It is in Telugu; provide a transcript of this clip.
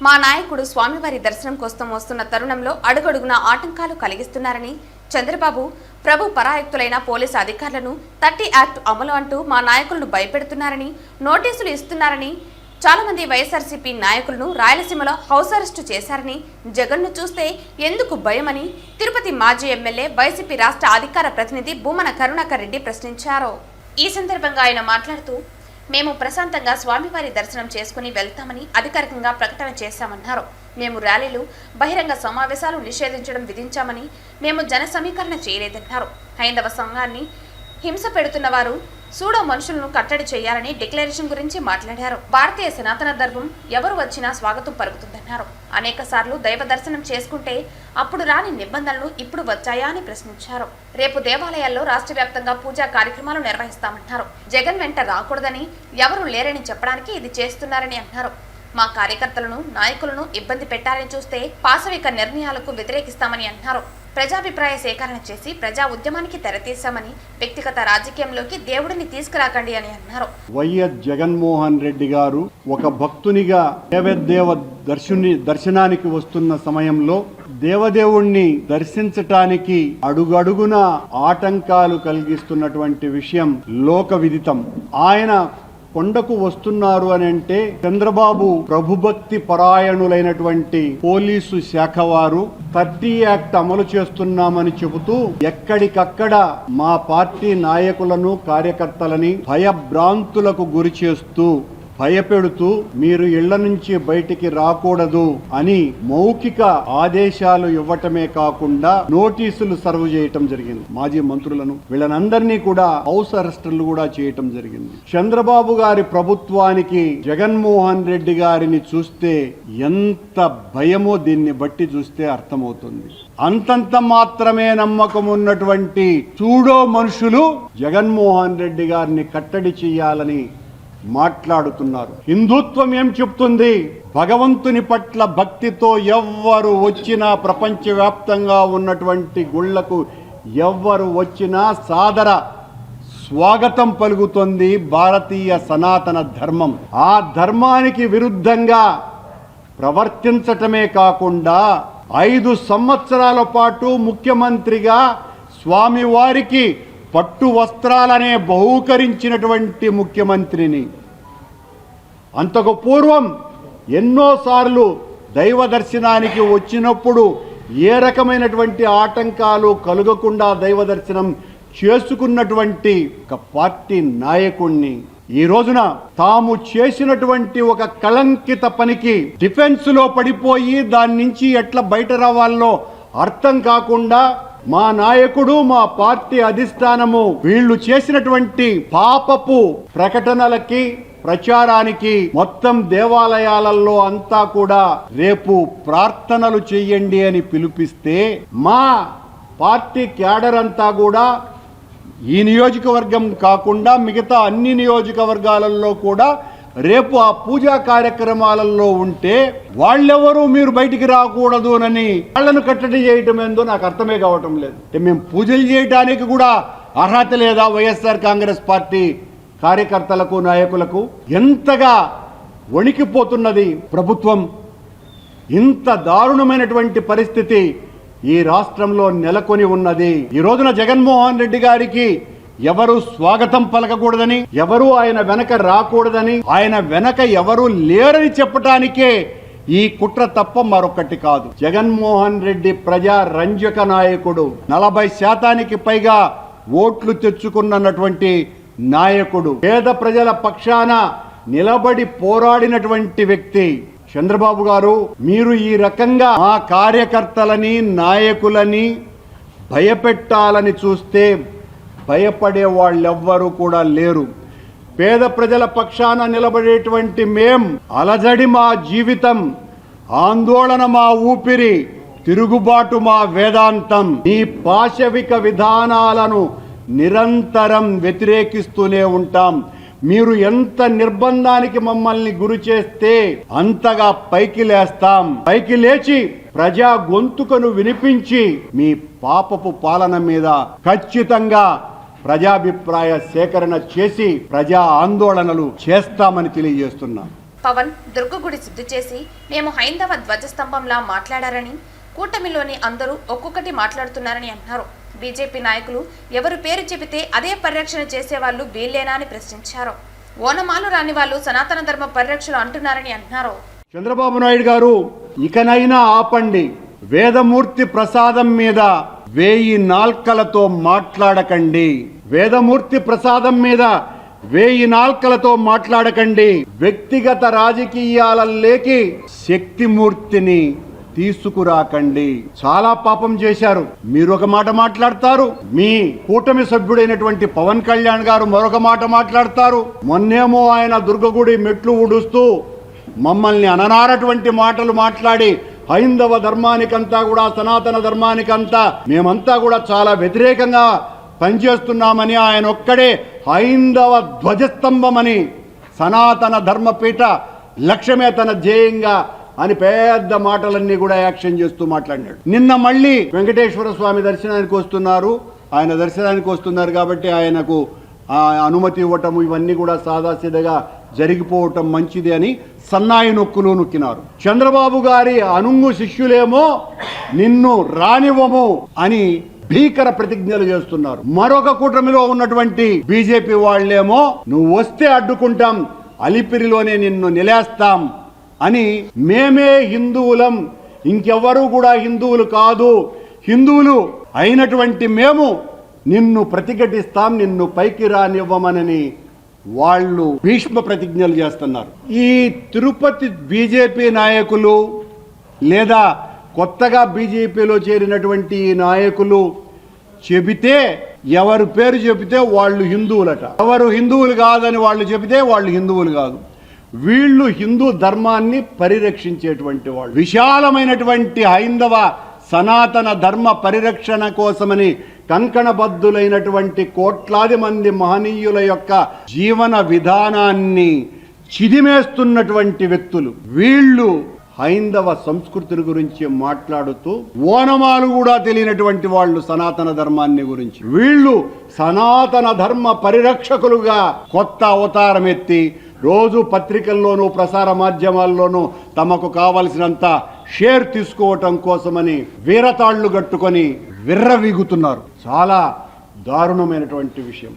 మా నాయకుడు స్వామివారి దర్శనం కోసం వస్తున్న తరుణంలో అడుగడుగున ఆటంకాలు కలిగిస్తున్నారని చంద్రబాబు ప్రభు పరాయుక్తులైన పోలీసు అధికారులను థర్టీ యాక్ట్ అమలు అంటూ మా నాయకులను భయపెడుతున్నారని నోటీసులు ఇస్తున్నారని చాలా మంది వైఎస్ఆర్సీపీ నాయకులను రాయలసీమలో హౌస్ అరెస్టు చేశారని జగన్ను చూస్తే ఎందుకు భయమని తిరుపతి మాజీ ఎమ్మెల్యే వైసీపీ రాష్ట్ర అధికార ప్రతినిధి భూమన కరుణాకర్ రెడ్డి ప్రశ్నించారు. ఈ సందర్భంగా ఆయన మాట్లాడుతూ మేము ప్రశాంతంగా స్వామివారి దర్శనం చేసుకుని వెళ్తామని అధికారికంగా ప్రకటన చేశామన్నారు. మేము ర్యాలీలు బహిరంగ సమావేశాలు నిషేధించడం విధించామని మేము జన సమీకరణ చేయలేదన్నారు. హైందవ సంఘాన్ని హింస పెడుతున్న వారు సూడో మనుషులను కట్టడి చేయాలని డిక్లరేషన్ గురించి మాట్లాడారు. భారతీయ సనాతన ధర్మం ఎవరు వచ్చినా స్వాగతం పలుకుతుందన్నారు. అనేక సార్లు దైవ దర్శనం చేసుకుంటే అప్పుడు రాని నిబంధనలు ఇప్పుడు వచ్చాయా అని ప్రశ్నించారు. రేపు దేవాలయాల్లో రాష్ట్ర వ్యాప్తంగా పూజా కార్యక్రమాలు నిర్వహిస్తామన్నారు జగన్ వెంట రాకూడదని ఎవరు లేరని చెప్పడానికి ఇది చేస్తున్నారని అన్నారు. మా కార్యకర్తలను నాయకులను ఇబ్బంది పెట్టాలని చూస్తే పాశవిక నిర్ణయాలకు వ్యతిరేకిస్తామని అన్నారు. ప్రజాభిప్రాయ సేకరణ చేసి ప్రజా ఉద్యమానికి తెరతీశామని వ్యక్తిగత రాజకీయంలోకి దేవుడిని తీసుకురాకండి అని అన్నారు. వైఎస్ జగన్మోహన్ రెడ్డి గారు ఒక భక్తునిగా దేవదేవ దర్శుని దర్శనానికి వస్తున్న సమయంలో దేవదేవుణ్ణి దర్శించటానికి అడుగడుగున ఆటంకాలు కలిగిస్తున్నటువంటి విషయం లోక విదితం. ఆయన కొండకు వస్తున్నారు అని అంటే చంద్రబాబు ప్రభుభక్తి పరాయణులైనటువంటి పోలీసు శాఖ వారు థర్టీ యాక్ట్ అమలు చేస్తున్నామని చెబుతూ ఎక్కడికక్కడ మా పార్టీ నాయకులను కార్యకర్తలని భయభ్రాంతులకు గురి చేస్తూ భయపెడుతూ మీరు ఇళ్ళ నుంచి బయటికి రాకూడదు అని మౌఖిక ఆదేశాలు ఇవ్వటమే కాకుండా నోటీసులు సర్వ్ చేయటం జరిగింది. మాజీ మంత్రులను వీళ్ళనందరినీ కూడా హౌస్ అరెస్టులు కూడా చేయటం జరిగింది. చంద్రబాబు గారి ప్రభుత్వానికి జగన్మోహన్ రెడ్డి గారిని చూస్తే ఎంత భయమో దీన్ని బట్టి చూస్తే అర్థమవుతుంది. అంతంత మాత్రమే నమ్మకం ఉన్నటువంటి చూడో మనుషులు జగన్మోహన్ రెడ్డి గారిని కట్టడి చేయాలని మాట్లాడుతున్నారు. హిందుత్వం ఏం చెప్తుంది? భగవంతుని పట్ల భక్తితో ఎవ్వరు వచ్చినా ప్రపంచవ్యాప్తంగా ఉన్నటువంటి గుళ్ళకు ఎవ్వరు వచ్చినా సాదర స్వాగతం పలుకుతుంది భారతీయ సనాతన ధర్మం. ఆ ధర్మానికి విరుద్ధంగా ప్రవర్తించటమే కాకుండా ఐదు సంవత్సరాల పాటు ముఖ్యమంత్రిగా స్వామివారికి పట్టు వస్త్రాలనే బహూకరించినటువంటి ముఖ్యమంత్రిని. అంతకు పూర్వం ఎన్నోసార్లు దైవ దర్శనానికి వచ్చినప్పుడు ఏ రకమైనటువంటి ఆటంకాలు కలుగకుండా దైవ దర్శనం చేసుకున్నటువంటి ఒక పార్టీ నాయకుణ్ణి. ఈ రోజున తాము చేసినటువంటి ఒక కళంకిత పనికి డిఫెన్స్లో పడిపోయి దాని నుంచి ఎట్లా బయట రావాలో అర్థం కాకుండా మా నాయకుడు మా పార్టీ అధిష్టానము వీళ్ళు చేసినటువంటి పాపపు ప్రకటనలకి ప్రచారానికి మొత్తం దేవాలయాలలో అంతా కూడా రేపు ప్రార్థనలు చెయ్యండి అని పిలిపిస్తే మా పార్టీ క్యాడర్ అంతా కూడా ఈ నియోజకవర్గం కాకుండా మిగతా అన్ని నియోజకవర్గాలలో కూడా రేపు ఆ పూజా కార్యక్రమాలలో ఉంటే వాళ్ళెవరూ మీరు బయటికి రాకూడదు అని వాళ్ళను కట్టడి చేయటం ఏందో నాకు అర్థమే కావటం లేదు. మేము పూజలు చేయడానికి కూడా అర్హత లేదా వైఎస్ఆర్ కాంగ్రెస్ పార్టీ కార్యకర్తలకు నాయకులకు ఎంతగా వణికిపోతున్నది ప్రభుత్వం ఇంత దారుణమైనటువంటి పరిస్థితి ఈ రాష్ట్రంలో నెలకొని ఉన్నది. ఈ రోజున జగన్మోహన్ రెడ్డి గారికి ఎవరు స్వాగతం పలకకూడదని ఎవరు ఆయన వెనక రాకూడదని ఆయన వెనక ఎవరు లేరని చెప్పటానికే ఈ కుట్ర తప్ప మరొకటి కాదు. జగన్మోహన్ రెడ్డి ప్రజా రంజక నాయకుడు. నలభై శాతానికి పైగా ఓట్లు తెచ్చుకున్నటువంటి నాయకుడు. పేద ప్రజల పక్షాన నిలబడి పోరాడినటువంటి వ్యక్తి. చంద్రబాబు గారు మీరు ఈ రకంగా మా కార్యకర్తలని నాయకులని భయపెట్టాలని చూస్తే భయపడే వాళ్ళెవ్వరూ కూడా లేరు. పేద ప్రజల పక్షాన నిలబడేటువంటి మేం అలజడి మా జీవితం ఆందోళన మా ఊపిరి తిరుగుబాటు మా వేదాంతం. నీ పాశవిక విధానాలను నిరంతరం వ్యతిరేకిస్తూనే ఉంటాం. మీరు ఎంత నిర్బంధానికి మమ్మల్ని గురి చేస్తే అంతగా పైకి లేస్తాం. పైకి లేచి ప్రజా గొంతుకను వినిపించి మీ పాపపు పాలన మీద ఖచ్చితంగా ప్రజాభిప్రాయ సేకరణ చేసి ప్రజా ఆందోళనలు చేస్తామని తెలియజేస్తున్నాం. పవన్ దుర్గగుడి శుద్ధి చేసి మేము హైందవ ధ్వజస్తంభంలా మాట్లాడారని కూటమిలోని అందరూ ఒక్కొక్కటి మాట్లాడుతున్నారని అన్నారు బీజేపీ నాయకులు ఎవరు పేరు చెబితే అదే పరిరక్షణ చేసేవాళ్ళు వీళ్ళేనా అని ప్రశ్నించారు. ఓనమాలు రాని వాళ్ళు సనాతన ధర్మ పరిరక్షణ అంటున్నారని అన్నారు చంద్రబాబు నాయుడు గారు ఇకనైనా ఆపండి. వేదమూర్తి ప్రసాదం మీద వేయి నాల్కలతో మాట్లాడకండి. వేదమూర్తి ప్రసాదం మీద వేయి నాల్కలతో మాట్లాడకండి. వ్యక్తిగత రాజకీయాలలోకి శక్తిమూర్తిని తీసుకురాకండి. చాలా పాపం చేశారు. మీరు ఒక మాట మాట్లాడతారు. మీ కూటమి సభ్యుడైనటువంటి పవన్ కళ్యాణ్ గారు మరొక మాట మాట్లాడతారు. మొన్నేమో ఆయన దుర్గగుడి మెట్లు ఊడుస్తూ మమ్మల్ని అననారటువంటి మాటలు మాట్లాడి హైందవ ధర్మానికంతా కూడా సనాతన ధర్మానికంతా మేమంతా కూడా చాలా వ్యతిరేకంగా పనిచేస్తున్నామని ఆయన ఒక్కడే హైందవ ధ్వజస్తంభమని సనాతన ధర్మపీఠ లక్ష్యమే తన ధ్యేయంగా అని పెద్ద మాటలన్నీ కూడా యాక్షన్ చేస్తూ మాట్లాడినాడు. నిన్న మళ్ళీ వెంకటేశ్వర స్వామి దర్శనానికి వస్తున్నారు. ఆయన దర్శనానికి వస్తున్నారు కాబట్టి ఆయనకు అనుమతి ఇవ్వటం ఇవన్నీ కూడా సాదాసీదగా జరిగిపోవటం మంచిది అని సన్నాయి నొక్కులు నొక్కినారు. చంద్రబాబు గారి అనుంగు శిష్యులేమో నిన్ను రానివ్వము అని భీకర ప్రతిజ్ఞలు చేస్తున్నారు. మరొక కూటమిలో ఉన్నటువంటి బీజేపీ వాళ్ళేమో నువ్వు వస్తే అడ్డుకుంటాం అలిపిరిలోనే నిన్ను నిలేస్తాం అని మేమే హిందువులం. ఇంకెవ్వరూ కూడా హిందువులు కాదు. హిందువులు అయినటువంటి మేము నిన్ను ప్రతిఘటిస్తాం నిన్ను పైకి రానివ్వమనని వాళ్ళు భీష్మ ప్రతిజ్ఞలు చేస్తున్నారు. ఈ తిరుపతి బీజేపీ నాయకులు లేదా కొత్తగా బీజేపీలో చేరినటువంటి నాయకులు చెబితే ఎవరు పేరు చెబితే వాళ్ళు హిందువులట. ఎవరు హిందువులు కాదని వాళ్ళు చెబితే వాళ్ళు హిందువులు కాదు. వీళ్ళు హిందూ ధర్మాన్ని పరిరక్షించేటువంటి వాళ్ళు. విశాలమైనటువంటి హైందవ సనాతన ధర్మ పరిరక్షణ కోసమని కంకణబద్ధులైనటువంటి కోట్లాది మంది మహనీయుల యొక్క జీవన విధానాన్ని చిదిమేస్తున్నటువంటి వ్యక్తులు. వీళ్ళు హైందవ సంస్కృతిని గురించి మాట్లాడుతూ ఓనమాలు కూడా తెలియనటువంటి వాళ్ళు సనాతన ధర్మాన్ని గురించి. వీళ్ళు సనాతన ధర్మ పరిరక్షకులుగా కొత్త అవతారం ఎత్తి రోజు పత్రికల్లోనూ ప్రసార మాధ్యమాల్లోనూ తమకు కావలసినంత షేర్ తీసుకోవటం కోసమని వీరతాళ్ళు కట్టుకొని విర్రవీగుతున్నారు. చాలా దారుణమైనటువంటి విషయం.